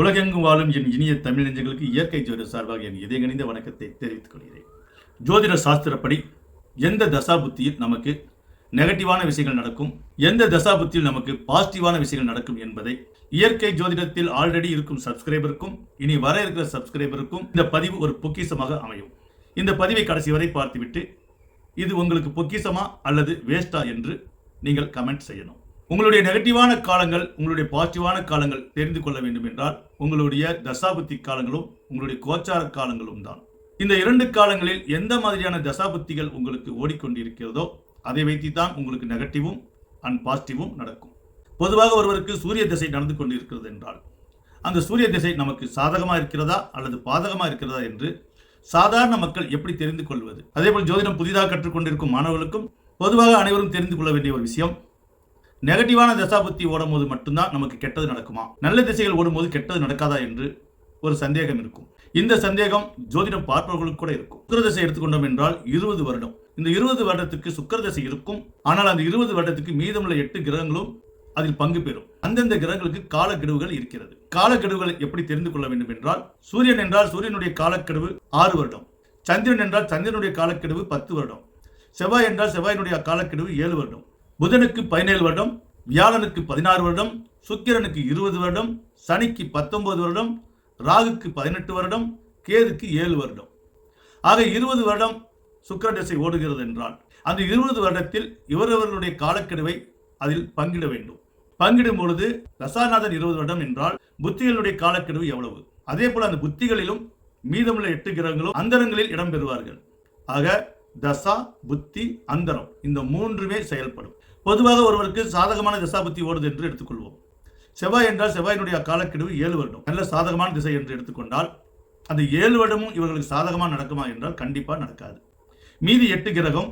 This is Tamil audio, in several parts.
உலகெங்கும் வாழும் என் இனிய தமிழ் நெஞ்சங்களுக்கு இயற்கை ஜோதிட சார்பாக என் இதயணிந்த வணக்கத்தை தெரிவித்துக் கொள்கிறேன். ஜோதிட சாஸ்திரப்படி எந்த தசாபுத்தியில் நமக்கு நெகட்டிவான விஷயங்கள் நடக்கும்? எந்த தசாபுத்தியில் நமக்கு பாசிட்டிவான விஷயங்கள் நடக்கும் என்பதை இயற்கை ஜோதிடத்தில் ஆல்ரெடி இருக்கும் சப்ஸ்கிரைபருக்கும் இனி வர இருக்கிற சப்ஸ்கிரைபருக்கும் இந்த பதிவு ஒரு பொக்கிஷமாக அமையும். இந்த பதிவை கடைசி வரை பார்த்துவிட்டு இது உங்களுக்கு பொக்கிஷமா அல்லது வேஸ்டா என்று நீங்கள் கமெண்ட் செய்யணும். உங்களுடைய நெகட்டிவான காலங்கள் உங்களுடைய பாசிட்டிவான காலங்கள் தெரிந்து கொள்ள வேண்டும் என்றால் உங்களுடைய தசாபுத்தி காலங்களும் உங்களுடைய கோச்சார காலங்களும் தான். இந்த இரண்டு காலங்களில் எந்த மாதிரியான தசாபுத்திகள் உங்களுக்கு ஓடிக்கொண்டிருக்கிறதோ அதை வைத்துத்தான் உங்களுக்கு நெகட்டிவும் அண்ட் பாசிட்டிவும் நடக்கும். பொதுவாக ஒருவருக்கு சூரிய திசை நடந்து கொண்டிருக்கிறது என்றால் அந்த சூரிய திசை நமக்கு சாதகமாக இருக்கிறதா அல்லது பாதகமாக இருக்கிறதா என்று சாதாரண மக்கள் எப்படி தெரிந்து கொள்வது? அதேபோல் ஜோதிடம் புதிதாக கற்றுக்கொண்டிருக்கும் மாணவர்களுக்கும் பொதுவாக அனைவரும் தெரிந்து கொள்ள வேண்டிய ஒரு விஷயம் நெகட்டிவான தசாபுத்தி ஓடும்போது மட்டும்தான் நமக்கு கெட்டது நடக்குமா? நல்ல திசைகள் ஓடும்போது கெட்டது நடக்காதா என்று ஒரு சந்தேகம் இருக்கும். இந்த சந்தேகம் ஜோதிடம் பார்ப்பவர்களுக்கு கூட இருக்கும். சுக்கரதசை எடுத்துக்கொண்டோம் என்றால் இருபது வருடம். இந்த இருபது வருடத்துக்கு சுக்கரதசை இருக்கும். ஆனால் அந்த இருபது வருடத்துக்கு மீதமுள்ள எட்டு கிரகங்களும் அதில் பங்கு பெறும். அந்தந்த கிரகங்களுக்கு காலக்கெடுவுகள் இருக்கிறது. காலக்கெடுவுகளை எப்படி தெரிந்து கொள்ள வேண்டும் என்றால் சூரியன் என்றால் சூரியனுடைய காலக்கெடுவு ஆறு வருடம். சந்திரன் என்றால் சந்திரனுடைய காலக்கெடுவு பத்து வருடம். செவ்வாய் என்றால் செவ்வாயினுடைய காலக்கெடுவு ஏழு வருடம். புதனுக்கு பதினேழு வருடம் வியாழனுக்கு பதினாறு வருடம் சுக்கிரனுக்கு இருபது வருடம் சனிக்கு பத்தொன்பது வருடம் ராகுக்கு பதினெட்டு வருடம் கேதுக்கு ஏழு வருடம். ஆக இருபது வருடம் சுக்கர திசை ஓடுகிறது என்றால் அந்த இருபது வருடத்தில் இவரவர்களுடைய காலக்கெடுவை அதில் பங்கிட வேண்டும். பங்கிடும் பொழுது தசாநாதன் இருபது வருடம் என்றால் புத்திகளுடைய காலக்கெடுவு எவ்வளவு? அதே போல அந்த புத்திகளிலும் மீதமுள்ள எட்டு கிரகங்களும் அந்தரங்களில் இடம்பெறுவார்கள். ஆக தசா புத்தி அந்தரம் இந்த மூன்றுமே செயல்படும். பொதுவாக ஒருவருக்கு சாதகமான திசாபுத்தி ஓடுது என்று எடுத்துக்கொள்வோம். செவ்வாய் என்றால் செவ்வாயினுடைய காலக்கெடுவு ஏழு வருடம். நல்ல சாதகமான திசை என்று எடுத்துக்கொண்டால் அந்த ஏழு வருடமும் இவர்களுக்கு சாதகமாக நடக்குமா என்றால் கண்டிப்பாக நடக்காது. மீதி எட்டு கிரகம்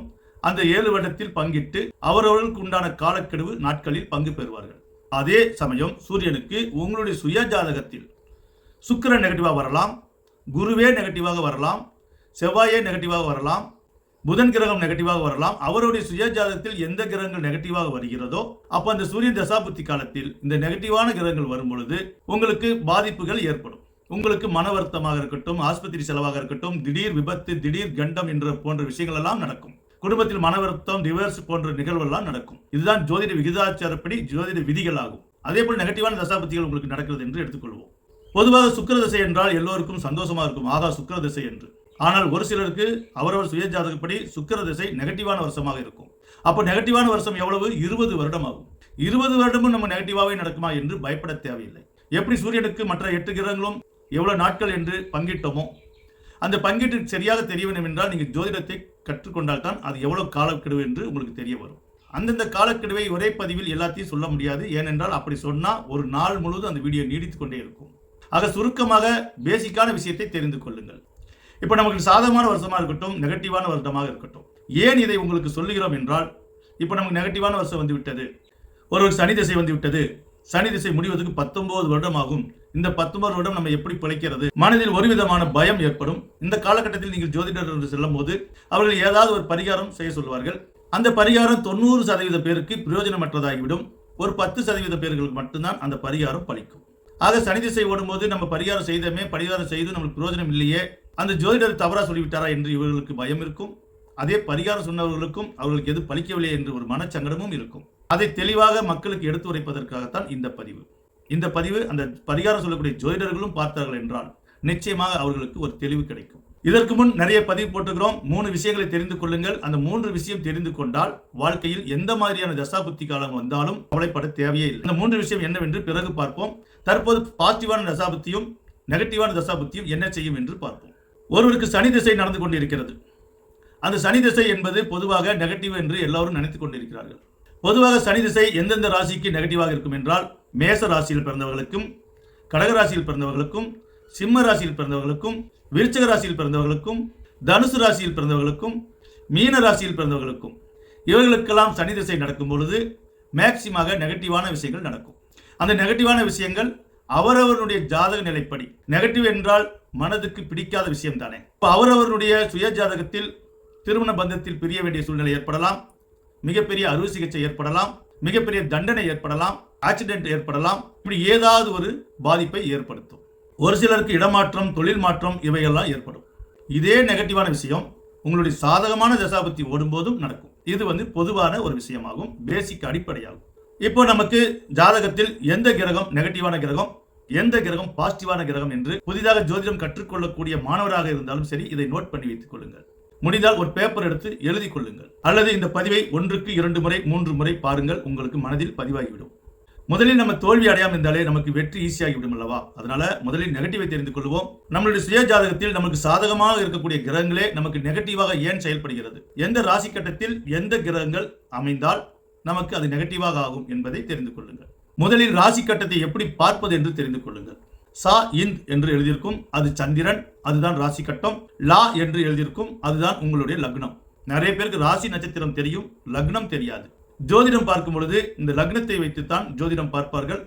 அந்த ஏழு வருடத்தில் பங்கிட்டு அவரவர்களுக்கு உண்டான காலக்கெடுவு நாட்களில் பங்கு பெறுவார்கள். அதே சமயம் சூரியனுக்கு உங்களுடைய சுய ஜாதகத்தில் சுக்கிரன் நெகட்டிவாக வரலாம் குருவே நெகட்டிவாக வரலாம் செவ்வாயே நெகட்டிவாக வரலாம் புதன் கிரகம் நெகட்டிவாக வரலாம். அவருடைய சுய ஜாதகத்தில் எந்த கிரகங்கள் நெகட்டிவாக வருகிறதோ அப்போ அந்த சூரியன் தசாபுத்தி காலத்தில் இந்த நெகட்டிவான கிரகங்கள் வரும் பொழுது உங்களுக்கு பாதிப்புகள் ஏற்படும். உங்களுக்கு மன வருத்தமாக இருக்கட்டும் ஆஸ்பத்திரி செலவாக இருக்கட்டும் திடீர் விபத்து திடீர் கண்டம் என்ற போன்ற விஷயங்கள் எல்லாம் நடக்கும். குடும்பத்தில் மன வருத்தம் டிவர்ஸ் போன்ற நிகழ்வெல்லாம் நடக்கும். இதுதான் ஜோதிட விகிதாச்சாரப்படி ஜோதிட விதிகள் ஆகும் அதே போல் நெகட்டிவான தசாபத்திகள் உங்களுக்கு நடக்கிறது என்று எடுத்துக்கொள்வோம். பொதுவாக சுக்கர திசை என்றால் எல்லோருக்கும் சந்தோஷமா இருக்கும். ஆகா சுக்கர திசை என்று. ஆனால் ஒரு சிலருக்கு அவரவர் சுய ஜாதகப்படி சுக்கர திசை நெகட்டிவான வருஷமாக இருக்கும். அப்போ நெகட்டிவான வருஷம் எவ்வளவு? இருபது வருடம் ஆகும் இருபது வருடமும் நம்ம நெகட்டிவாகவே நடக்குமா என்று பயப்பட தேவையில்லை. எப்படி சூரியனுக்கு மற்ற எட்டு கிரகங்களும் எவ்வளவு நாட்கள் என்று பங்கிட்டோமோ அந்த பங்கீட்டு சரியாக தெரிய வேண்டும் என்றால் நீங்கள் ஜோதிடத்தை கற்றுக்கொண்டால் தான் அது எவ்வளவு காலக்கெடுவு என்று உங்களுக்கு தெரிய வரும். அந்தந்த காலக்கெடுவை ஒரே பதிவில் எல்லாத்தையும் சொல்ல முடியாது. ஏனென்றால் அப்படி சொன்னால் ஒரு நாள் முழுவதும் அந்த வீடியோ நீடித்துக்கொண்டே இருக்கும். ஆக சுருக்கமாக பேசிக்கான விஷயத்தை தெரிந்து கொள்ளுங்கள். இப்போ நமக்கு சாதகமான வருஷமாக இருக்கட்டும் நெகட்டிவான வருடமாக இருக்கட்டும். ஏன் இதை உங்களுக்கு சொல்லுகிறோம் என்றால் இப்போ நமக்கு நெகட்டிவான வருஷம் வந்து விட்டது. ஒரு சனி திசை வந்து விட்டது. சனி திசை முடிவதற்கு பத்தொன்பது வருடம் ஆகும் இந்த பத்தொன்பது வருடம் நம்ம எப்படி பிழைக்கிறது? மனதில் ஒரு விதமான பயம் ஏற்படும். இந்த காலகட்டத்தில் நீங்கள் ஜோதிடர் செல்லும் போது அவர்கள் ஏதாவது ஒரு பரிகாரம் செய்ய சொல்வார்கள் அந்த பரிகாரம் தொண்ணூறு சதவீத பேருக்கு பிரயோஜனமற்றதாகிவிடும். ஒரு பத்து சதவீத பேர்களுக்கு மட்டும்தான் அந்த பரிகாரம் பலிக்கும் ஆக சனி திசை ஓடும்போது நம்ம பரிகாரம் செய்தமே பரிகாரம் செய்து நம்மளுக்கு பிரயோஜனம் இல்லையே அந்த ஜோதிடர் தவறாக சொல்லிவிட்டாரா என்று இவர்களுக்கு பயம் இருக்கும். அதே பரிகாரம் சொன்னவர்களுக்கும் அவர்களுக்கு எது பலிக்கவில்லை என்று ஒரு மனச்சங்கடமும் இருக்கும். அதை தெளிவாக மக்களுக்கு எடுத்து உரைப்பதற்காகத்தான் இந்த பதிவு. இந்த பதிவு அந்த பரிகாரம் சொல்லக்கூடிய ஜோதிடர்களும் பார்த்தார்கள் என்றால் நிச்சயமாக அவர்களுக்கு ஒரு தெளிவு கிடைக்கும். இதற்கு முன் நிறைய பதிவு போட்டுக்கிறோம் மூணு விஷயங்களை தெரிந்து கொள்ளுங்கள். அந்த மூன்று விஷயம் தெரிந்து கொண்டால் வாழ்க்கையில் எந்த மாதிரியான தசாபுத்தி காலம் வந்தாலும் கவலைப்பட தேவையே இல்லை. அந்த மூன்று விஷயம் என்னவென்று பிறகு பார்ப்போம். தற்போது பாசிட்டிவான தசாபுத்தியும் நெகட்டிவான தசாபுத்தியும் என்ன செய்யும் என்று பார்ப்போம். ஒருவருக்கு சனி திசை நடந்து கொண்டிருக்கிறது. அந்த சனி திசை என்பது பொதுவாக நெகட்டிவ் என்று எல்லாரும் நினைத்துக் கொண்டிருக்கிறார்கள். பொதுவாக சனி திசை எந்தெந்த ராசிக்கு நெகட்டிவாக இருக்கும் என்றால் மேச ராசியில் பிறந்தவர்களுக்கும் கடக ராசியில் பிறந்தவர்களுக்கும் சிம்ம ராசியில் பிறந்தவர்களுக்கும் விருச்சக ராசியில் பிறந்தவர்களுக்கும் தனுசு ராசியில் பிறந்தவர்களுக்கும் மீன ராசியில் பிறந்தவர்களுக்கும் இவர்களுக்கெல்லாம் சனி திசை நடக்கும் பொழுது மேக்சிமாக நெகட்டிவான விஷயங்கள் நடக்கும். அந்த நெகட்டிவான விஷயங்கள் அவரவருடைய ஜாதக நிலைப்படி. நெகட்டிவ் என்றால் மனதுக்கு பிடிக்காத விஷயம் தானே? இப்போ அவரவருடைய சுய ஜாதகத்தில் திருமண பந்தத்தில் பிரிய வேண்டிய சூழ்நிலை ஏற்படலாம். மிகப்பெரிய அறுவை சிகிச்சை ஏற்படலாம். மிகப்பெரிய தண்டனை ஏற்படலாம். ஆக்சிடென்ட் ஏற்படலாம். இப்படி ஏதாவது ஒரு பாதிப்பை ஏற்படுத்தும். ஒரு சிலருக்கு இடமாற்றம் தொழில் மாற்றம் இவையெல்லாம் ஏற்படும். இதே நெகட்டிவான விஷயம் உங்களுடைய சாதகமான தசாபத்தி ஓடும்போதும் நடக்கும். இது வந்து பொதுவான ஒரு விஷயமாகும். பேசிக் அடிப்படையாகும். இப்போ நமக்கு ஜாதகத்தில் எந்த கிரகம் நெகட்டிவான கிரகம்? எந்த கிரகம் பாசிட்டிவான கிரகம் என்று புதிதாக ஜோதிடம் கற்றுக்கொள்ளக்கூடிய மாணவராக இருந்தாலும் சரி இதை நோட் பண்ணி வைத்துக் கொள்ளுங்கள். முடிந்தால் ஒரு பேப்பர் எடுத்து எழுதி கொள்ளுங்கள். அல்லது இந்த பதிவை ஒன்றுக்கு இரண்டு முறை மூன்று முறை பாருங்கள் உங்களுக்கு மனதில் பதிவாகிவிடும். முதலில் நம்ம தோல்வி அடையாமல் இருந்தாலே நமக்கு வெற்றி ஈஸியாகிவிடும் அல்லவா? அதனால முதலில் நெகட்டிவை தெரிந்து கொள்வோம். நம்மளுடைய சுய ஜாதகத்தில் நமக்கு சாதகமாக இருக்கக்கூடிய கிரகங்களே நமக்கு நெகட்டிவாக ஏன் செயல்படுகிறது? எந்த ராசி கட்டத்தில் எந்த கிரகங்கள் அமைந்தால் நமக்கு அது நெகட்டிவாக ஆகும் என்பதை தெரிந்து கொள்ளுங்கள். முதலில் ராசி கட்டத்தை எப்படி பார்ப்பது என்று தெரிந்து கொள்ளுங்கள். சா இந்த் என்று எழுதியிருக்கும் அது சந்திரன் அதுதான் ராசி கட்டம். லா என்று எழுதியிருக்கும் அதுதான் உங்களுடைய லக்னம். நிறைய பேருக்கு ராசி நட்சத்திரம் தெரியும் லக்னம் தெரியாது. ஜோதிடம் பார்க்கும் பொழுது இந்த லக்னத்தை வைத்துத்தான் ஜோதிடம் பார்ப்பார்கள்.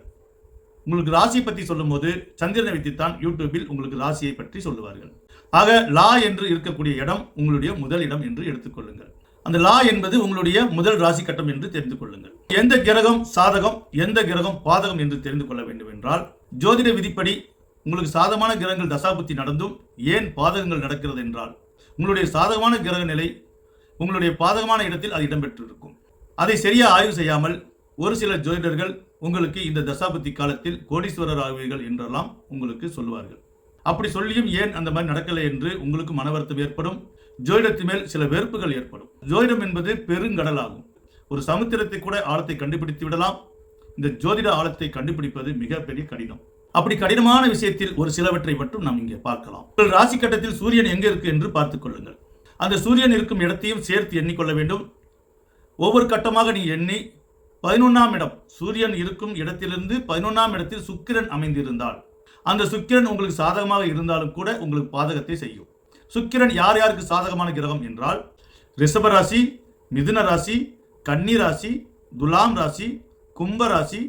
உங்களுக்கு ராசியை பற்றி சொல்லும்போது சந்திரனை வைத்துத்தான் யூடியூபில் உங்களுக்கு ராசியை பற்றி சொல்லுவார்கள். ஆக லா என்று இருக்கக்கூடிய இடம் உங்களுடைய முதல் இடம் என்று எடுத்துக்கொள்ளுங்கள். அந்த லா என்பது உங்களுடைய முதல் ராசி கட்டம் என்று தெரிந்து கொள்ளுங்கள். எந்த கிரகம் சாதகம் எந்த கிரகம் பாதகம் என்று தெரிந்து கொள்ள வேண்டும் என்றால் ஜோதிட விதிப்படி உங்களுக்கு சாதகமான கிரகங்கள் தசாபுத்தி நடந்தும் ஏன் பாதகங்கள் நடக்கிறது என்றால் உங்களுடைய சாதகமான கிரக நிலை உங்களுடைய பாதகமான இடத்தில் அது இடம்பெற்றிருக்கும். அதை சரியா ஆய்வு செய்யாமல் ஒரு சில ஜோதிடர்கள் உங்களுக்கு இந்த தசாபுத்தி காலத்தில் கோடீஸ்வரர் ஆகுவீர்கள் என்றெல்லாம் உங்களுக்கு சொல்லுவார்கள் அப்படி சொல்லியும் ஏன் அந்த மாதிரி நடக்கலை என்று உங்களுக்கு மன வருத்தம் ஏற்படும். ஜோதிடத்தின் மேல் சில வெறுப்புகள் ஏற்படும். ஜோதிடம் என்பது பெருங்கடலாகும். ஒரு சமுத்திரத்தை கூட ஆழத்தை கண்டுபிடித்து விடலாம். இந்த ஜோதிட ஆழத்தை கண்டுபிடிப்பது மிகப்பெரிய கடினம். அப்படி கடினமான விஷயத்தில் ஒரு சிலவற்றை மட்டும் நாம் இங்கே பார்க்கலாம். உங்கள் ராசி கட்டத்தில் சூரியன் எங்கே இருக்கு என்று பார்த்துக் கொள்ளுங்கள். அந்த சூரியன் இருக்கும் இடத்தையும் சேர்த்து எண்ணிக்கொள்ள வேண்டும். ஒவ்வொரு கட்டமாக நீ எண்ணி பதினொன்றாம் இடம் சூரியன் இருக்கும் இடத்திலிருந்து பதினொன்றாம் இடத்தில் சுக்கிரன் அமைந்திருந்தால் அந்த சுக்கிரன் உங்களுக்கு சாதகமாக இருந்தாலும் கூட உங்களுக்கு பாதகத்தை செய்யும். சுக்கிரன் யார் யாருக்கு சாதகமான கிரகம் என்றால் ரிஷபராசி மிதுன ராசி கன்னி ராசி துலாம் ராசி கும்ப ராசி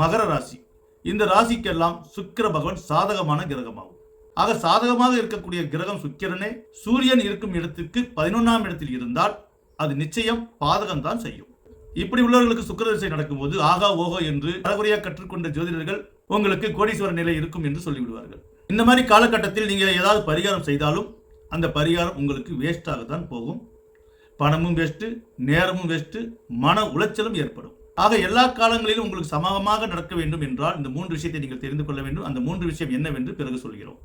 மகர ராசி. இந்த ராசிக்கெல்லாம் சுக்கிர பகவான் சாதகமான கிரகமாகும். ஆக சாதகமாக இருக்கக்கூடிய கிரகம் சுக்கிரனே. சூரியன் இருக்கும் இடத்துக்கு பதினொன்றாம் இடத்தில் இருந்தால் அது நிச்சயம் பாதகம் தான் செய்யும். இப்படி உள்ளவர்களுக்கு சுக்கிர திசை நடக்கும்போது ஆகா ஓகோ என்று பலகுறையாக கற்றுக்கொண்ட ஜோதிடர்கள் உங்களுக்கு கோடீஸ்வர நிலை இருக்கும் என்று சொல்லிவிடுவார்கள். இந்த மாதிரி காலகட்டத்தில் நீங்கள் ஏதாவது பரிகாரம் செய்தாலும் அந்த பரிகாரம் உங்களுக்கு வேஸ்டாக தான் போகும். பணமும் வேஸ்ட்டு நேரமும் வேஸ்ட்டு மன உளைச்சலும் ஏற்படும். ஆக எல்லா காலங்களிலும் உங்களுக்கு சமமாக நடக்க வேண்டும் என்றால் இந்த மூன்று விஷயத்தை நீங்கள் தெரிந்து கொள்ள வேண்டும். அந்த மூன்று விஷயம் என்னவென்று பிறகு சொல்கிறோம்.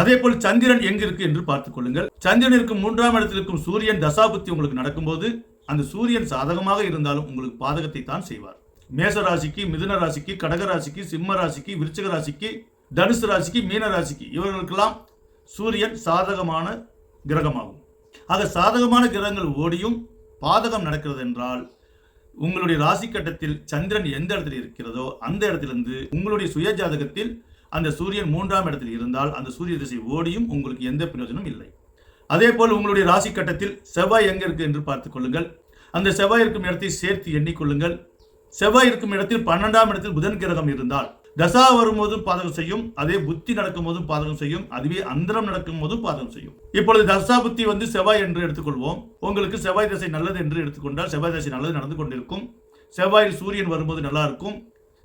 அதே போல் சந்திரன் எங்கிருக்கு என்று பார்த்துக் கொள்ளுங்கள். சந்திரன் இருக்கும் மூன்றாம் இடத்தில் இருக்கும் சூரியன் தசாபுத்தி உங்களுக்கு நடக்கும்போது அந்த சூரியன் சாதகமாக இருந்தாலும் உங்களுக்கு பாதகத்தை தான் செய்வார். மேச ராசிக்கு மிதுன ராசிக்கு கடக ராசிக்கு சிம்ம ராசிக்கு விருச்சக ராசிக்கு தனுசு ராசிக்கு மீன ராசிக்கு இவர்களுக்கெல்லாம் சூரியன் சாதகமான கிரகமாகும். ஆக சாதகமான கிரகங்கள் ஓடியும் பாதகம் நடக்கிறது என்றால் உங்களுடைய ராசி கட்டத்தில் சந்திரன் எந்த இடத்தில் இருக்கிறதோ அந்த இடத்திலிருந்து உங்களுடைய சுய ஜாதகத்தில் அந்த சூரியன் மூன்றாம் இடத்தில் இருந்தால் அந்த சூரிய திசை ஓடியும் உங்களுக்கு எந்த பிரயோஜனம் இல்லை. அதே போல் உங்களுடைய ராசி கட்டத்தில் செவ்வாய் எங்க இருக்கு என்று பார்த்துக் கொள்ளுங்கள். அந்த செவ்வாய் இருக்கும் இடத்தை சேர்த்து எண்ணிக்கொள்ளுங்கள் செவ்வாய் இருக்கும் இடத்தில் பன்னெண்டாம் இடத்தில் புதன் கிரகம் இருந்தால் தசா வரும்போதும் பாதகம் செய்யும் அதே புத்தி நடக்கும் போதும் பாதகம் செய்யும் அதுவே அந்தரம் நடக்கும் போதும் பாதகம் செய்யும். இப்பொழுது தசா புத்தி வந்து செவ்வாய் என்று எடுத்துக்கொள்வோம். உங்களுக்கு செவ்வாய் தசை நல்லது என்று எடுத்துக்கொண்டால் செவ்வாய் தசை நல்லது நடந்து கொண்டிருக்கும். செவ்வாயில் சூரியன் வரும்போது நல்லா இருக்கும்.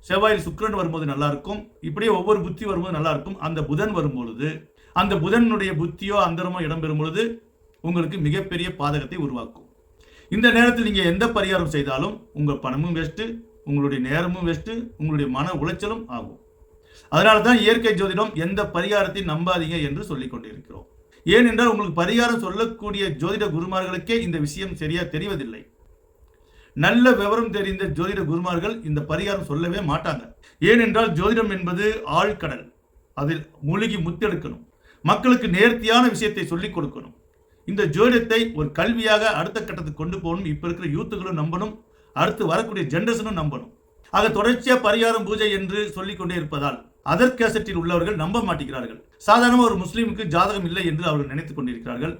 செவ்வாயில் சுக்கிரன் வரும்போது நல்லா இருக்கும். இப்படியே ஒவ்வொரு புத்தி வரும்போது நல்லா இருக்கும். அந்த புதன் வரும்பொழுது அந்த புதனுடைய புத்தியோ அந்தரமோ இடம்பெறும் பொழுது உங்களுக்கு மிகப்பெரிய பாதகத்தை உருவாக்கும். இந்த நேரத்தில் நீங்கள் எந்த பரிகாரம் செய்தாலும் உங்கள் பணமும் வேஸ்ட்டு உங்களுடைய நேரமும் வெஸ்ட்டு உங்களுடைய மன உளைச்சலும் ஆகும். அதனால தான் இயற்கை ஜோதிடம் எந்த பரிகாரத்தையும் நம்பாதீங்க என்று சொல்லிக் கொண்டிருக்கிறோம். ஏனென்றால் உங்களுக்கு பரிகாரம் சொல்லக்கூடிய ஜோதிட குருமார்களுக்கே இந்த விஷயம் சரியா தெரிவதில்லை. நல்ல விவரம் தெரிந்த ஜோதிட குருமார்கள் இந்த பரிகாரம் சொல்லவே மாட்டாங்க. ஏனென்றால் ஜோதிடம் என்பது ஆழ்கடல். அதில் மூழ்கி முத்தெடுக்கணும். மக்களுக்கு நேர்த்தியான விஷயத்தை சொல்லிக் கொடுக்கணும். இந்த ஜோதிடத்தை ஒரு கல்வியாக அடுத்த கட்டத்துக்கு கொண்டு போகணும். இப்போ இருக்கிற யூத்துகளும் நம்பணும். அடுத்து வரக்கூடிய ஜென்ரேஷனும் நம்பணும். ஆக தொடர்ச்சியா பரிகாரம் பூஜை என்று சொல்லிக்கொண்டே இருப்பதால் அதர் கேசட்டில் உள்ளவர்கள் நம்ப மாட்டேங்கிறார்கள். சாதாரணமாக ஒரு முஸ்லீமுக்கு ஜாதகம் இல்லை என்று அவர்கள் நினைத்துக் கொண்டிருக்கிறார்கள்.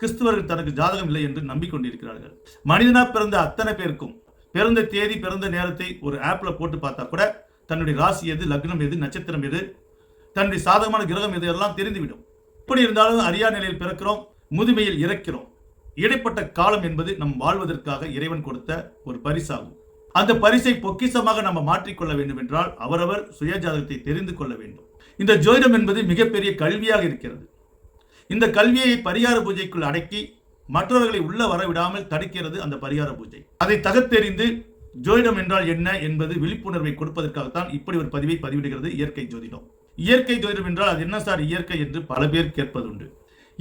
கிறிஸ்துவர்கள் தனக்கு ஜாதகம் இல்லை என்று நம்பிக்கொண்டிருக்கிறார்கள். மனிதனா பிறந்த அத்தனை பேருக்கும் பிறந்த தேதி பிறந்த நேரத்தை ஒரு ஆப்ல போட்டு பார்த்தா கூட தன்னுடைய ராசி எது லக்னம் எது நட்சத்திரம் எது தன்னுடைய சாதகமான கிரகம் எது எல்லாம் தெரிந்துவிடும். இப்படி இருந்தாலும் அறியா நிலையில் பிறக்கிறோம் முதுமையில் இறக்கிறோம். இடைப்பட்ட காலம் என்பது நம் வாழ்வதற்காக இறைவன் கொடுத்த ஒரு பரிசாகும். அந்த பரிசை பொக்கிசமாக நம்ம மாற்றிக்கொள்ள வேண்டும் என்றால் அவரவர் சுயஜாதகத்தை தெரிந்து கொள்ள வேண்டும். இந்த ஜோதிடம் என்பது மிகப்பெரிய கல்வியாக இருக்கிறது. இந்த கல்வியை பரிகார பூஜைக்குள் அடக்கி மற்றவர்களை உள்ள வரவிடாமல் தடுக்கிறது அந்த பரிகார பூஜை. அதை தகத்தெறிந்து ஜோதிடம் என்றால் என்ன என்பது விழிப்புணர்வை கொடுப்பதற்காகத்தான் இப்படி ஒரு பதிவை பதிவிடுகிறது இயற்கை ஜோதிடம். இயற்கை ஜோதிடம் என்றால் அது என்ன சார் இயற்கை என்று பல பேர் கேட்பதுண்டு.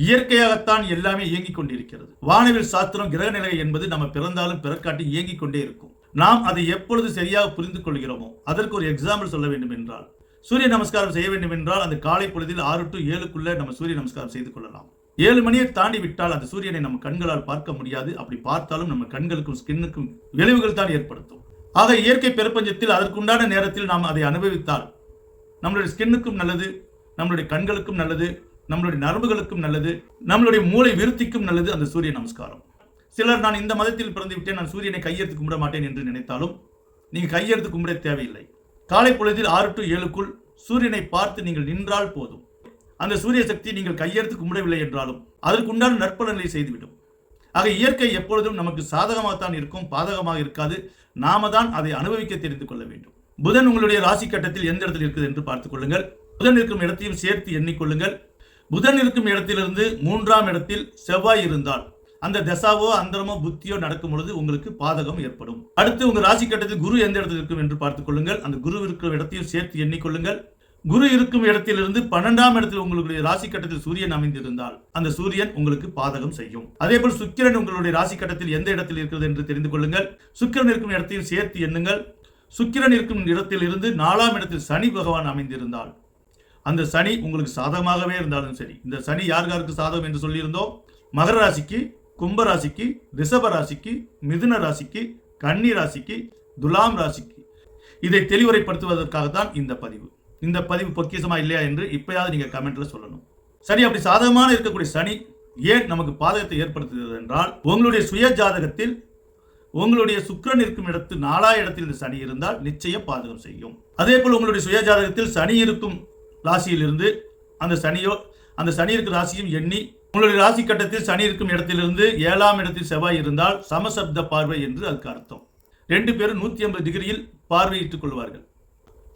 இயற்கையாகத்தான் எல்லாமே இயங்கிக் கொண்டிருக்கிறது. வானவில் சாஸ்திரம் கிரக நிலை என்பது நம்ம பிறந்தாலும் பிறக்காட்டி இயங்கிக் கொண்டே இருக்கும். நாம் அதை எப்பொழுது சரியாக புரிந்து கொள்கிறோமோ அதற்கு ஒரு எக்ஸாம்பிள் சொல்ல வேண்டும் என்றால் சூரிய நமஸ்காரம் செய்ய வேண்டும் என்றால் அந்த காலை பொழுதில் ஆறு டு ஏழுக்குள்ள நம்ம சூரிய நமஸ்காரம் செய்து கொள்ளலாம். ஏழு மணியை தாண்டி விட்டால் அந்த சூரியனை நம்ம கண்களால் பார்க்க முடியாது. அப்படி பார்த்தாலும் நம்ம கண்களுக்கும் ஸ்கின்னுக்கும் விளைவுகள் தான் ஏற்படுத்தும். ஆக இயற்கை பிரபஞ்சத்தில் அதற்குண்டான நேரத்தில் நாம் அதை அனுபவித்தால் நம்மளுடைய ஸ்கின்னுக்கும் நல்லது நம்மளுடைய கண்களுக்கும் நல்லது நம்மளுடைய நரம்புகளுக்கும் நல்லது நம்மளுடைய மூளை விருத்திக்கும் நல்லது அந்த சூரிய நமஸ்காரம். சிலர் நான் இந்த மதத்தில் பிறந்து விட்டேன் நான் சூரியனை கையெடுத்து கும்பிட மாட்டேன் என்று நினைத்தாலும் நீங்கள் கையெடுத்து கும்பிட தேவையில்லை. காலை பொழுதில் ஆறு டு ஏழுக்குள் சூரியனை பார்த்து நீங்கள் நின்றால் போதும். அந்த சூரிய சக்தி நீங்கள் கையெடுத்து கும்பிடவில்லை என்றாலும் அதற்குண்டான நற்பலன்களை செய்துவிடும். ஆக இயற்கை எப்பொழுதும் நமக்கு சாதகமாகத்தான் இருக்கும் பாதகமாக இருக்காது. நாம தான் அதை அனுபவிக்க தெரிந்து கொள்ள வேண்டும். புதன் உங்களுடைய ராசி கட்டத்தில் எந்த இடத்தில் இருக்குது என்று பார்த்துக் கொள்ளுங்கள். புதன் இருக்கும் இடத்தையும் சேர்த்து எண்ணிக்கொள்ளுங்கள் புதன் இருக்கும் இடத்திலிருந்து மூன்றாம் இடத்தில் செவ்வாய் இருந்தால் அந்த தசாவோ அந்தரமோ புத்தியோ நடக்கும் பொழுது உங்களுக்கு பாதகம் ஏற்படும். அடுத்து உங்க ராசி கட்டத்தில் குரு எந்த இடத்தில் இருக்கும் என்று பார்த்துக் கொள்ளுங்கள். அந்த குரு இருக்கும் இடத்தையும் சேர்த்து எண்ணிக்கொள்ளுங்கள் குரு இருக்கும் இடத்திலிருந்து பன்னெண்டாம் இடத்தில் உங்களுடைய ராசி கட்டத்தில் சூரியன் அமைந்திருந்தால் அந்த சூரியன் உங்களுக்கு பாதகம் செய்யும். அதே போல் சுக்கிரன் உங்களுடைய ராசி கட்டத்தில் எந்த இடத்தில் இருக்கிறது என்று தெரிந்து கொள்ளுங்கள். சுக்கிரன் இருக்கும் இடத்தையும் சேர்த்து எண்ணுங்கள். சுக்கிரன் இருக்கும் இடத்திலிருந்து நாலாம் இடத்தில் சனி பகவான் அமைந்திருந்தால் அந்த சனி உங்களுக்கு சாதகமாகவே இருந்தாலும் சரி. இந்த சனி யார் யாருக்கு சாதகம் என்று சொல்லியிருந்தோம் மகர ராசிக்கு கும்ப ராசிக்கு ரிஷப ராசிக்கு மிதுன ராசிக்கு கன்னி ராசிக்கு துலாம் ராசிக்கு. இதை தெளிவுரைப்படுத்துவதற்காகத்தான் இந்த பதிவு. இந்த பதிவு பொக்கிசமா இல்லையா என்று இப்பயாவது நீங்கள் கமெண்ட்ல சொல்லணும். சரி அப்படி சாதகமான இருக்கக்கூடிய சனி ஏன் நமக்கு பாதகத்தை ஏற்படுத்துகிறது என்றால் உங்களுடைய சுய ஜாதகத்தில் உங்களுடைய சுக்கரன் இருக்கும் இடத்து நாலா இடத்தில் இந்த சனி இருந்தால் நிச்சயம் பாதகம் செய்யும். அதே போல் உங்களுடைய சுய ஜாதகத்தில் சனி இருக்கும் ராசியிலிருந்து அந்த சனியோ அந்த சனி இருக்கும் ராசியும் எண்ணி உங்களுடைய ராசி கட்டத்தில் சனி இருக்கும் இடத்திலிருந்து ஏழாம் இடத்தில் செவ்வாய் இருந்தால் சமசப்த பார்வை என்று அதுக்கு அர்த்தம். ரெண்டு பேரும் நூற்றி ஐம்பது டிகிரியில் பார்வையிட்டுக் கொள்வார்கள்.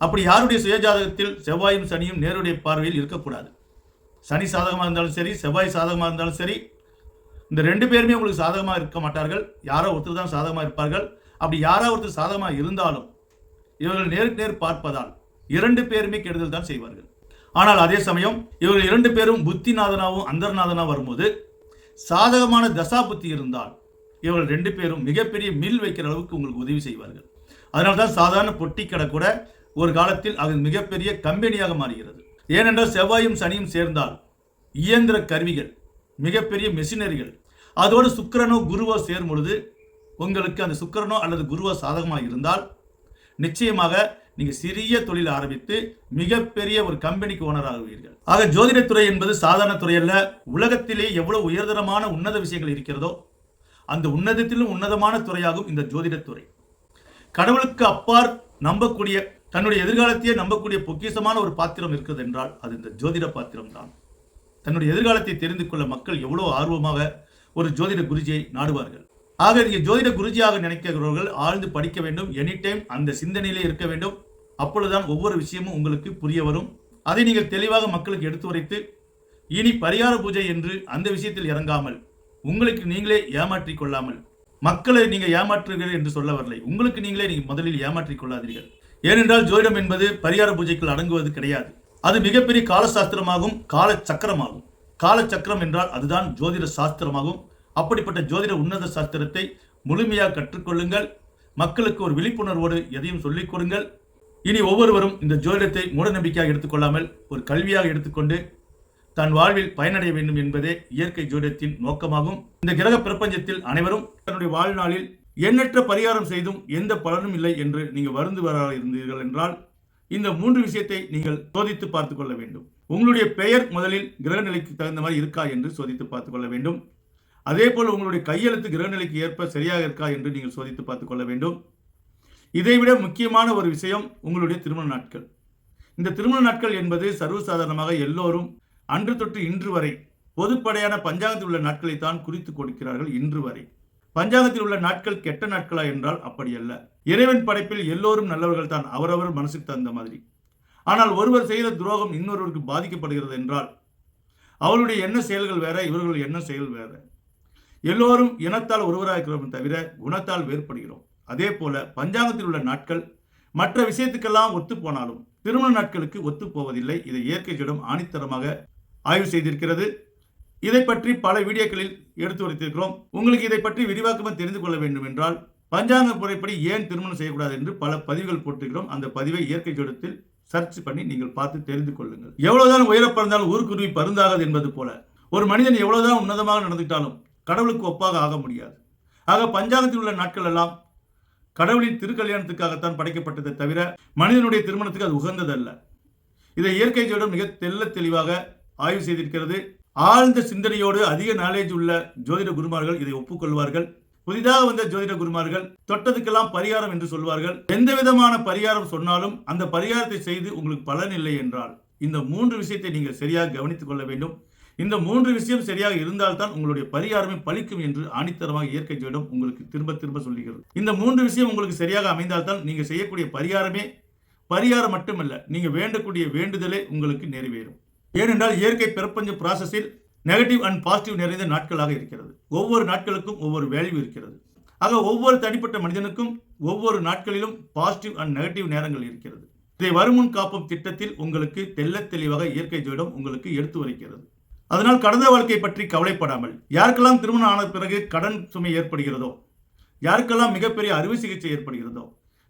அப்படி யாருடைய சுயஜாதகத்தில் செவ்வாயும் சனியும் நேருடைய பார்வையில் இருக்கக்கூடாது. சனி சாதகமாக இருந்தாலும் சரி செவ்வாய் சாதகமாக இருந்தாலும் சரி இந்த ரெண்டு பேருமே உங்களுக்கு சாதகமாக இருக்க மாட்டார்கள். யாரோ ஒருத்தர் தான் சாதகமாக இருப்பார்கள். அப்படி யாரோ ஒருத்தர் சாதகமாக இருந்தாலும் இவர்கள் நேருக்கு நேர் பார்ப்பதால் இரண்டு பேருமே கெடுதல் தான் செய்வார்கள். ஆனால் அதே சமயம் இவர்கள் இரண்டு பேரும் புத்திநாதனாகவும் அந்தர்நாதனாக வரும்போது சாதகமான தசா புத்தி இருந்தால் இவர்கள் ரெண்டு பேரும் மிகப்பெரிய மில் வைக்கிற அளவுக்கு உங்களுக்கு உதவி செய்வார்கள். அதனால தான் சாதாரண பொட்டி கடை கூட ஒரு காலத்தில் அது மிகப்பெரிய கம்பெனியாக மாறுகிறது. ஏனென்றால் செவ்வாயும் சனியும் சேர்ந்தால் இயந்திர கருவிகள் மிகப்பெரிய மெஷினரிகள் அதோடு சுக்கரனோ குருவோ சேரும் பொழுது உங்களுக்கு அந்த சுக்கிரனோ அல்லது குருவோ சாதகமாக இருந்தால் நிச்சயமாக நீங்க சிறிய தொழில் ஆரம்பித்து மிகப்பெரிய ஒரு கம்பெனிக்கு ஓனர் ஆகுவீர்கள். ஆக ஜோதிடத்துறை என்பது சாதாரண துறை அல்ல. உலகத்திலே எவ்வளவு உயர்தரமான உன்னத விஷயங்கள் இருக்கிறதோ அந்த உன்னதத்திலும் உன்னதமான துறையாகும் இந்த ஜோதிடத்துறை கடவுளுக்கு அப்பார் நம்பக்கூடிய தன்னுடைய எதிர்காலத்தையே நம்பக்கூடிய பொக்கிஷமான ஒரு பாத்திரம் இருக்கிறது என்றால் அது இந்த ஜோதிட பாத்திரம் தான். தன்னுடைய எதிர்காலத்தை தெரிந்து கொள்ள மக்கள் எவ்வளவு ஆர்வமாக ஒரு ஜோதிட குருஜியை நாடுவார்கள். ஆக நீங்க ஜோதிட குருஜியாக நினைக்கிறவர்கள் ஆழ்ந்து படிக்க வேண்டும். எனி டைம் அந்த சிந்தனையிலே இருக்க வேண்டும். அப்பொழுதுதான் ஒவ்வொரு விஷயமும் உங்களுக்கு புரிய வரும். அதை நீங்கள் தெளிவாக மக்களுக்கு எடுத்து உரைத்து இனி பரிகார பூஜை என்று அந்த விஷயத்தில் இறங்காமல் உங்களுக்கு நீங்களே ஏமாற்றிக் கொள்ளாமல் மக்களை நீங்கள் ஏமாற்றுகிறீர்கள் என்று சொல்ல வரலை உங்களுக்கு நீங்களே நீங்கள் முதலில் ஏமாற்றிக் கொள்ளாதீர்கள். ஏனென்றால் ஜோதிடம் என்பது பரிகார பூஜைக்குள் அடங்குவது கிடையாது. அது மிகப்பெரிய காலசாஸ்திரமாகும் கால சக்கரமாகும் கால சக்கரம் என்றால் அதுதான் ஜோதிட சாஸ்திரமாகும். அப்படிப்பட்ட ஜோதிட உன்னத சாஸ்திரத்தை முழுமையாக கற்றுக்கொள்ளுங்கள். மக்களுக்கு ஒரு விழிப்புணர்வோடு எதையும் சொல்லிக் கொடுங்கள். இனி ஒவ்வொருவரும் இந்த ஜோதிடத்தை மூடநம்பிக்கையாக எடுத்துக்கொள்ளாமல் ஒரு கல்வியாக எடுத்துக்கொண்டு தன் வாழ்வில் பயனடைய வேண்டும் என்பதே இயற்கை ஜோதிடத்தின் நோக்கமாகும். இந்த கிரக பிரபஞ்சத்தில் அனைவரும் தன்னுடைய வாழ்நாளில் எண்ணற்ற பரிகாரம் செய்தும் எந்த பலனும் இல்லை என்று நீங்கள் வருந்து வர இருந்தீர்கள் என்றால் இந்த மூன்று விஷயத்தை நீங்கள் சோதித்து பார்த்துக் கொள்ள வேண்டும். உங்களுடைய பெயர் முதலில் கிரக நிலைக்கு தகுந்த மாதிரி இருக்கா என்று சோதித்து பார்த்துக் கொள்ள வேண்டும். அதே போல் உங்களுடைய கையெழுத்து கிரகநிலைக்கு ஏற்ப சரியாக இருக்கா என்று நீங்கள் சோதித்து பார்த்துக் கொள்ள வேண்டும். இதைவிட முக்கியமான ஒரு விஷயம் உங்களுடைய திருமண நாட்கள். இந்த திருமண நாட்கள் என்பது சர்வசாதாரணமாக எல்லோரும் அன்று தொட்டு இன்று வரை பொதுப்படையான பஞ்சாங்கத்தில் உள்ள நாட்களை தான் குறித்து கொடுக்கிறார்கள் இன்று வரை. பஞ்சாங்கத்தில் உள்ள நாட்கள் கெட்ட நாட்களா என்றால் அப்படி அல்ல. இறைவன் படைப்பில் எல்லோரும் நல்லவர்கள் தான் அவரவர் மனசுக்கு தகுந்த மாதிரி. ஆனால் ஒருவர் செய்த துரோகம் இன்னொருவருக்கு பாதிக்கப்படுகிறது என்றால் அவருடைய என்ன செயல்கள் வேற இவர்கள் என்ன செயல் வேற. எல்லோரும் இனத்தால் ஒருவராக தவிர குணத்தால் வேறுபடுகிறோம். அதே போல பஞ்சாங்கத்தில் உள்ள நாட்கள் மற்ற விஷயத்துக்கெல்லாம் ஒத்து போனாலும் திருமண நாட்களுக்கு ஒத்து போவதில்லை. இதை இயற்கை ஜடம் ஆணித்தரமாக ஆய்வு செய்திருக்கிறது. இதை பற்றி பல வீடியோக்களில் எடுத்து வைத்திருக்கிறோம். உங்களுக்கு இதை பற்றி விரிவாக்கமாக தெரிந்து கொள்ள வேண்டும் என்றால் பஞ்சாங்க முறைப்படி ஏன் திருமணம் செய்யக்கூடாது என்று பல பதிவுகள் போட்டிருக்கிறோம். அந்த பதிவை இயற்கை ஜோடத்தில் சர்ச் பண்ணி நீங்கள் பார்த்து தெரிந்து கொள்ளுங்கள். எவ்வளவுதான் உயர பறந்தாலும் ஊருக்குருவி பருந்தாகாது என்பது போல ஒரு மனிதன் எவ்வளவுதான் உன்னதமாக நடந்துட்டாலும் கடவுளுக்கு ஒப்பாக ஆக முடியாது. ஆக பஞ்சாங்கத்தில் உள்ள நாட்கள் எல்லாம் கடவுளின் திருக்கல்யாணத்துக்காகத்தான் படைக்கப்பட்டதை தவிர மனிதனுடைய திருமணத்துக்கு அது உகந்ததல்ல. இதை இயற்கை ஜோடம் மிக தெல்ல தெளிவாக ஆய்வு செய்திருக்கிறது. ஆழ்ந்த சிந்தனையோடு அதிக நாலேஜ் உள்ள ஜோதிட குருமார்கள் இதை ஒப்புக்கொள்வார்கள். புதிதாக வந்த ஜோதிட குருமார்கள் தொட்டதுக்கெல்லாம் பரிகாரம் என்று சொல்வார்கள். எந்த விதமான பரிகாரம் சொன்னாலும் அந்த பரிகாரத்தை செய்து உங்களுக்கு பலன் இல்லை என்றால் இந்த மூன்று விஷயத்தை நீங்கள் சரியாக கவனித்துக் கொள்ள வேண்டும். இந்த மூன்று விஷயம் சரியாக இருந்தால்தான் உங்களுடைய பரிகாரமே பலிக்கும் என்று ஆணித்தரமாக இயற்கை ஜோடம் உங்களுக்கு திரும்ப திரும்ப சொல்லுகிறது. இந்த மூன்று விஷயம் உங்களுக்கு சரியாக அமைந்தால்தான் நீங்கள் செய்யக்கூடிய பரிகாரமே பரிகாரம் மட்டுமல்ல நீங்கள் வேண்டக்கூடிய வேண்டுதலே உங்களுக்கு நிறைவேறும். ஏனென்றால் இயற்கை பிரபஞ்ச ப்ராசஸில் நெகட்டிவ் அண்ட் பாசிட்டிவ் நிறைந்த நாட்களாக இருக்கிறது. ஒவ்வொரு நாட்களுக்கும் ஒவ்வொரு வேல்யூ இருக்கிறது. ஆக ஒவ்வொரு தனிப்பட்ட மனிதனுக்கும் ஒவ்வொரு நாட்களிலும் பாசிட்டிவ் அண்ட் நெகட்டிவ் நேரங்கள் இருக்கிறது. இதை வருமுன் காப்பும் திட்டத்தில் உங்களுக்கு தெல்ல தெளிவாக இயற்கை ஜோடம் உங்களுக்கு எடுத்து வருகிறது. அதனால் கடந்த வாழ்க்கை பற்றி கவலைப்படாமல் யாருக்கெல்லாம் திருமணம் ஆன பிறகு கடன் சுமை ஏற்படுகிறதோ யாருக்கெல்லாம் மிகப்பெரிய அறுவை சிகிச்சை ஏற்படுகிறதோ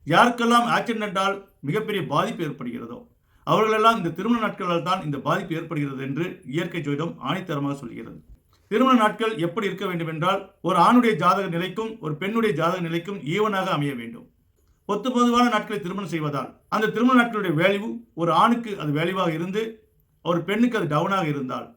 யாருக்கெல்லாம் ஆக்சிடென்டால் மிகப்பெரிய பாதிப்பு ஏற்படுகிறதோ அவர்களெல்லாம் இந்த திருமண நாட்களால் தான் இந்த பாதிப்பு ஏற்படுகிறது என்று இயற்கை ஜோதிடம் ஆணித்தரமாக சொல்கிறது. திருமண நாட்கள் எப்படி இருக்க வேண்டும் என்றால் ஒரு ஆணுடைய ஜாதக நிலைக்கும் ஒரு பெண்ணுடைய ஜாதக நிலைக்கும் ஈவனாக அமைய வேண்டும். ஒத்து பொதுவான நாட்களை திருமணம் செய்வதால் அந்த திருமண நாட்களுடைய வேல்யூ ஒரு ஆணுக்கு அது வேல்யூவாக இருந்து ஒரு பெண்ணுக்கு அது டவுனாக இருந்தால்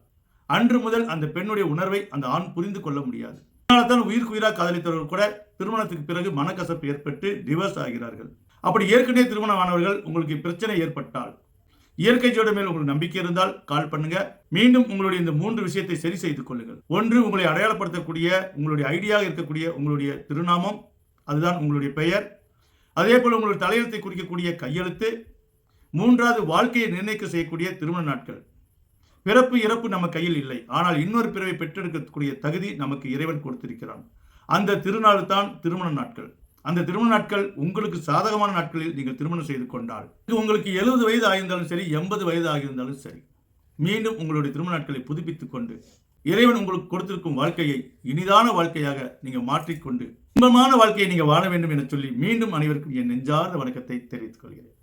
அன்று முதல் அந்த பெண்ணுடைய உணர்வை அந்த ஆண் புரிந்து கொள்ள முடியாது. அதனால தான் உயிருக்கு காதலித்தவர்கள் கூட திருமணத்துக்கு பிறகு மனக்கசப்பு ஏற்பட்டு டிவர்ஸ் ஆகிறார்கள். அப்படி ஏற்கனவே திருமணம் ஆனவர்கள் உங்களுக்கு பிரச்சனை ஏற்பட்டால் இயற்கை ஜோட மேல் உங்களுக்கு நம்பிக்கை இருந்தால் கால் பண்ணுங்க. மீண்டும் உங்களுடைய இந்த மூன்று விஷயத்தை சரி செய்து கொள்ளுங்கள். ஒன்று உங்களை அடையாளப்படுத்தக்கூடிய உங்களுடைய ஐடியாக இருக்கக்கூடிய உங்களுடைய திருநாமம் அதுதான் உங்களுடைய பெயர். அதே போல் உங்களுடைய தலையெழுத்தை குறிக்கக்கூடிய கையெழுத்து. மூன்றாவது வாழ்க்கையை நிர்ணயிக்க செய்யக்கூடிய திருமண நாட்கள். பிறப்பு இறப்பு நம்ம கையில் இல்லை. ஆனால் இன்னொரு பிறவை பெற்றெடுக்கக்கூடிய தகுதி நமக்கு இறைவன் கொடுத்திருக்கிறான். அந்த திருநாள் தான் திருமண நாட்கள். அந்த திருமண நாட்கள் உங்களுக்கு சாதகமான நாட்களில் நீங்கள் திருமணம் செய்து கொண்டால் இது உங்களுக்கு எழுபது வயது ஆகியிருந்தாலும் சரி எண்பது வயது ஆகியிருந்தாலும் சரி மீண்டும் உங்களுடைய திருமண நாட்களை புதுப்பித்துக் கொண்டு இறைவன் உங்களுக்கு கொடுத்திருக்கும் வாழ்க்கையை இனிதான வாழ்க்கையாக நீங்கள் மாற்றிக்கொண்டு இன்பமான வாழ்க்கையை நீங்கள் வாழ வேண்டும் என சொல்லி மீண்டும் அனைவருக்கும் என் நெஞ்சார்ந்த வணக்கத்தை தெரிவித்துக் கொள்கிறேன்.